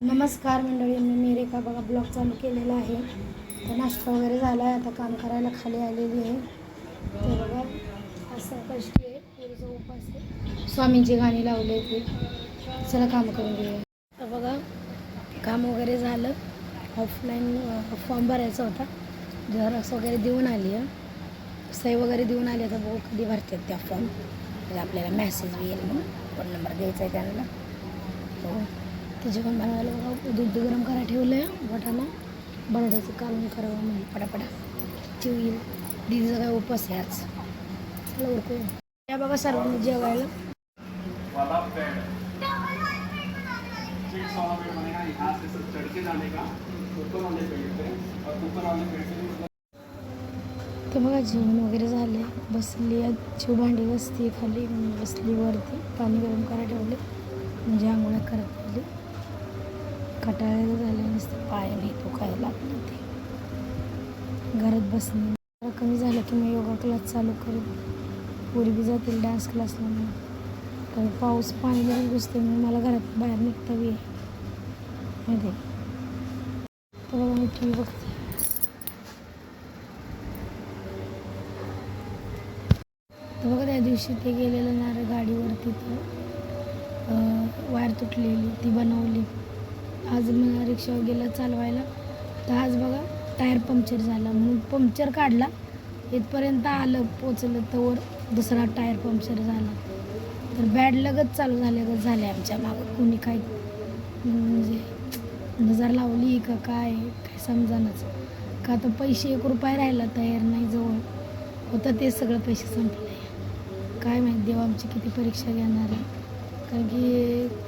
नमस्कार मंडळी मी रेखा बघा ब्लॉग चालू केलेला आहे. तर नाश्ता वगैरे झाला आहे आता काम करायला खाली आलेली आहे. ते बघा असं कष्टी आहे पुरीचा उपास आहे. स्वामींची गाणी लावले ते चला काम करून घेऊया. तर बघा काम वगैरे झालं. ऑफलाईन फॉर्म भरायचा होता. झेरॉक्स वगैरे देऊन आली आहे. सही वगैरे देऊन आली आता बघू कधी भरतात त्या फॉर्म आपल्याला मॅसेज येईल म्हणून. फोन नंबर द्यायचा आहे त्यांना हो ते जेवण बनवायला बघा दूध गरम करा ठेवलं आहे वाटाणा बटाट्याचं कालून करावं म्हणजे पटापटा. चिव येईल दीदीचा काय उपास आहे आज. चला उरकूया. या बघा सर्वांनी जेवायला. तर ते बघा जेवण वगैरे झाले बसली आहे. भांडी बसते खाली. बसली वरती. पाणी गरम करा ठेवले म्हणजे आंघोळ्या करत कटाळ्याला झालं नुसतं पाय नाही दुखायला लागलं ते. घरात बसणे. कमी झालं की मी योगा क्लास चालू करेन. पूर्वी जातील डान्स क्लासला म्हणून. कारण पाऊस पाणी लगेच घुसते म्हणून मला घरात बाहेर निघता बी आहे माहिती तर बघा मी टी व्ही बघते. तर बघा त्या दिवशी ते गेलेलं नारळ गाडीवरती तर वायर तुटलेली ती बनवली. आज मला रिक्षावर गेलं चालवायला तर आज बघा टायर पंक्चर झाला. म्हणून पंक्चर काढला. इथपर्यंत आलं पोचलं तर दुसरा टायर पंक्चर झाला. तर बॅड लगत चालू झाले झाले आमच्या मागं. कोणी काय म्हणजे नजर लावली का काय काय समजानच का आता पैसे एक रुपये राहिला तयार नाही जवळ. होतं ते सगळं पैसे संपले. काय माहीत देव आमची किती परीक्षा घेणार आहे. कारण की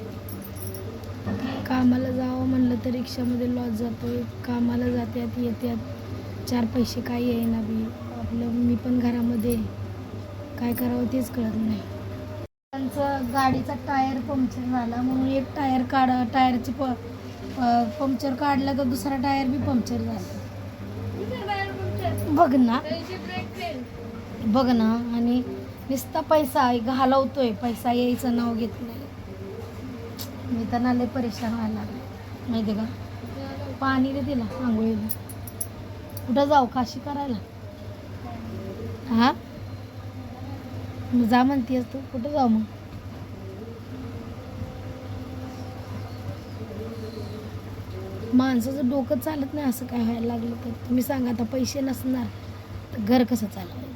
कामाला जावं म्हणलं तर रिक्षामध्ये लॉस आहे कामाला जात्यात येत्यात. चार पैसे काय येईना बी. आपलं मी पण घरामध्ये काय करावं तेच कळत नाही. त्यांचं गाडीचा टायर पंक्चर झाला म्हणून एक टायर काढ टायरची प पंक्चर काढलं तर दुसरा टायर बी पंक्चर झाला. बघ ना. बघ ना. आणि नुसता पैसा घालवतोय. पैसा यायचं नाव घेत नाही. मी तर नाले परेशान व्हायला लागले. माहिती का? पाणी दे तिला आंघोळीला. कुठं जाऊ? काशी करायला. हा? मग जा म्हणतेस तू. कुठं जाऊ मग? माणसाचं डोकं चालत नाही असं काय व्हायला लागलं तर. तुम्ही सांगा आता पैसे नसणार तर घर कसं चालवायचं?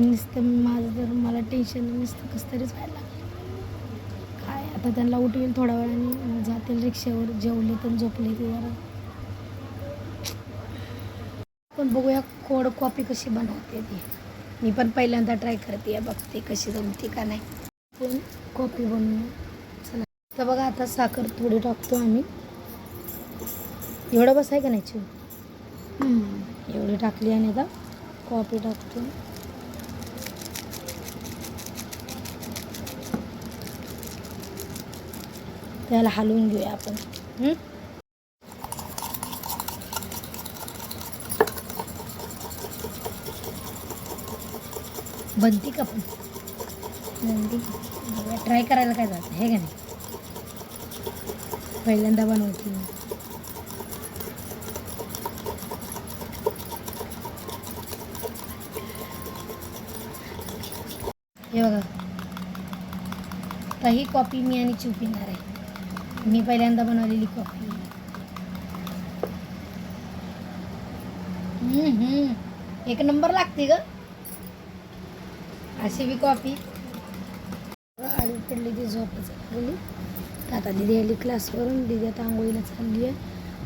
नुसतं माझं तर मला टेन्शन नुसतं कसं तरीच व्हायला लागलं आता त्यांना उठवेल थोड्या वेळाने जातील रिक्षावर जेवले तर झोपले ते जरा. पण बघूया कोड कॉपी कशी बनवते ती. मी पण पहिल्यांदा ट्राय करते बघते कशी जमते का नाही. पण कॉपी बनवूया चला. तर बघा आता साखर थोडी टाकतो आम्ही. एवढं बस आहे का नाही चिव? एवढी टाकली आणि आता कॉफी टाकतो. त्याला हलवून घेऊया आपण. बनते बनती का पण? बनती ट्राय करायला काय जातं? हे का नाही? पहिल्यांदा बनवते हे बघा. आता कॉपी मी आणि चिव पिणार आहे. मी पहिल्यांदा बनवलेली कॉफी एक नंबर लागते ग. अशी बी कॉफी आळी पडली ती झोपच लागली. आता दिदी आली क्लासवरून दिदी आता आंघोळीला चालली आहे.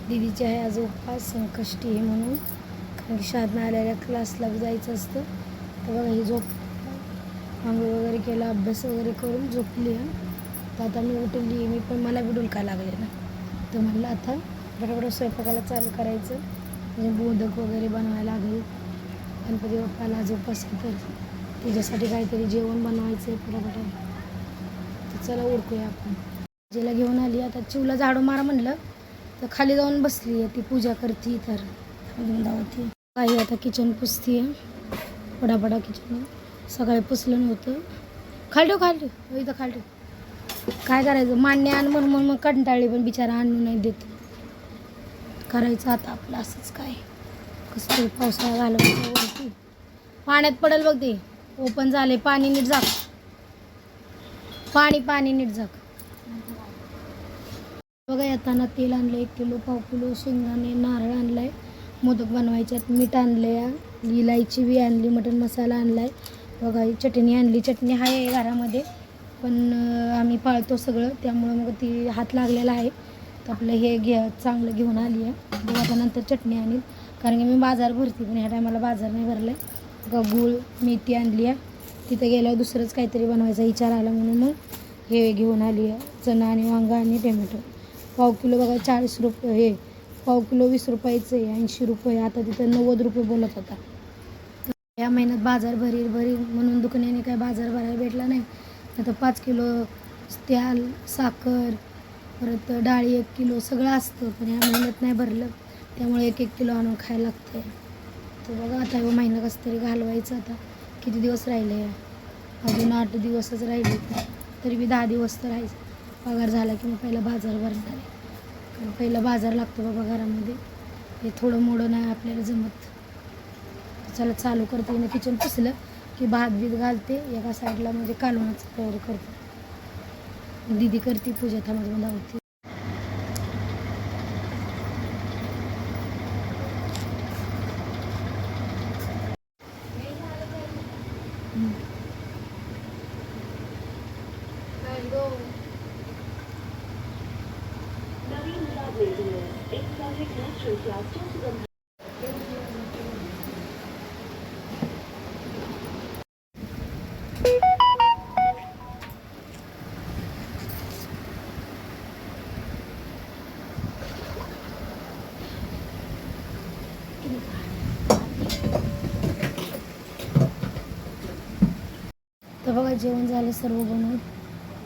दिदीची आहे आज उपवास संकष्टी आहे म्हणून. कारण की शाळेत आलेल्या क्लासला जायचं असतं. तर बघा ही झोप आंघोळ वगैरे केला अभ्यास वगैरे करून झोपली आहे. तर आता मी उठली मी पण मला बी डुलका लागले ना. तर म्हणलं आता बरोबर स्वयंपाकाला चालू करायचं. म्हणजे बोधक वगैरे बनवायला लागेल. गणपती बाप्पाला आज उपास तर त्याच्यासाठी काहीतरी जेवण बनवायचं आहे बरोबर तर चला ओळखूया आपण. जिला घेऊन आली आता चिवला झाडू मारा म्हणलं. तर खाली जाऊन बसली आहे ती पूजा करते तर वृंदावती काही आता किचन पुसती आहे पडापडा किचन सकाळी पुसलं नव्हतं. खाल ठेव इथं खाल काय करायचं? मान्य आण म्हणून म्हणून मग कंटाळली पण बिचारा आणून नाही देत. करायचं आता आपलं असंच काय? कसं तरी पावसाळा घालवायचा वरती पाण्यात पडेल बघ ते. ओपन झाले पाणी नीट झाक. पाणी पाणी नीट झाक. बघा येताना तेल आणलं एक किलो पाव किलो शेंगदाणे नारळ आणलाय. मोदक बनवायच्यात मीठ आणलं इलायची बी आणली मटण मसाला आणलाय. बघा चटणी आणली. चटणी आहे घरामध्ये. पण आम्ही पाळतो सगळं. त्यामुळं मग ती हात लागलेला आहे. तर आपलं हे घे चांगलं घेऊन आली आहे. बघा आता नंतर चटणी आणील कारण की मी बाजार भरते पण ह्या टायमाला बाजार नाही भरला आहे गूळ मेथी आणली आहे. तिथं गेल्यावर दुसरंच काहीतरी बनवायचा विचार आला म्हणून मग हे घेऊन आली आहे. चणा आणि वांगा आणि टोमॅटो पाव किलो बघा चाळीस रुपये हे पाव किलो वीस रुपयाचं आहे ऐंशी रुपये. आता तिथं नव्वद रुपये बोलत होता. या महिन्यात बाजार भरील भरील म्हणून दुकानाने काय बाजार भरायला भेटला नाही. आता पाच किलो त्याल साखर परत डाळी एक किलो सगळं असतं पण ह्या महिन्यात नाही भरलं. त्यामुळे एक एक किलो आणून खायला लागतं तर बघा आता ह्यो महिना कसं तरी घालवायचं आता. किती दिवस राहिले? अजून आठ दिवसच राहिले. तरी मी दहा दिवस तर राहायचं पगार झाला की मग पहिला बाजार भरणार आहे. कारण पहिला बाजार लागतो बाबा घरामध्ये. हे थोडं मोडं नाही आपल्याला जमत. चला चालू करते. ना किचन पुसलं. की भात बीत घालते एका साईडला म्हणजे कालवणाचं तयारी करते. दीदी करते पूजा थांबत धावते तर बघा जेवण झालं सर्व बनवून.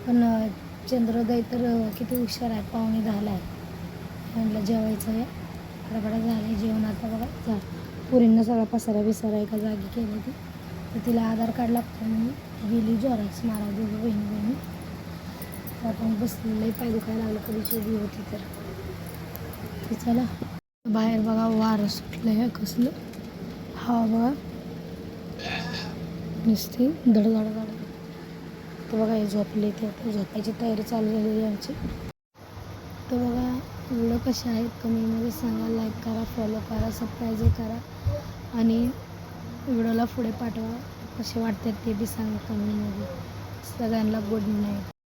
पण चंद्रोदय तर किती हुशार आहे. पाहुणे दहाला आहे. म्हणलं जेवायचं आहे. गडबडा झालं आहे जेवण आता बघा. झालं पुरींना सगळा पसारा बिसारा एका जागी केली ती. तर तिला आधार कार्ड लागतो म्हणून गेली जोराक्स मारा दोघं बहिणी बहिणी. तर आपण बसलेलं. पाय दुखायला लागलं. कधी चोरी होती तर. ते चला. बाहेर बघा वारं सुटलं आहे कसलं. हवा बघा. नुसती धडधड धड तर बघा हे झोपले ते आता. झोपायची तयारी चालू झालेली आमची. तर बघा व्हिडिओ कसे आहेत कमेंटमध्ये सांगा. लाईक करा फॉलो करा सबस्क्राईब करा. आणि व्हिडिओला पुढे पाठवा. कसे वाटतात ते बी सांगा कमेंटमध्ये सगळ्यांना गुड नाईट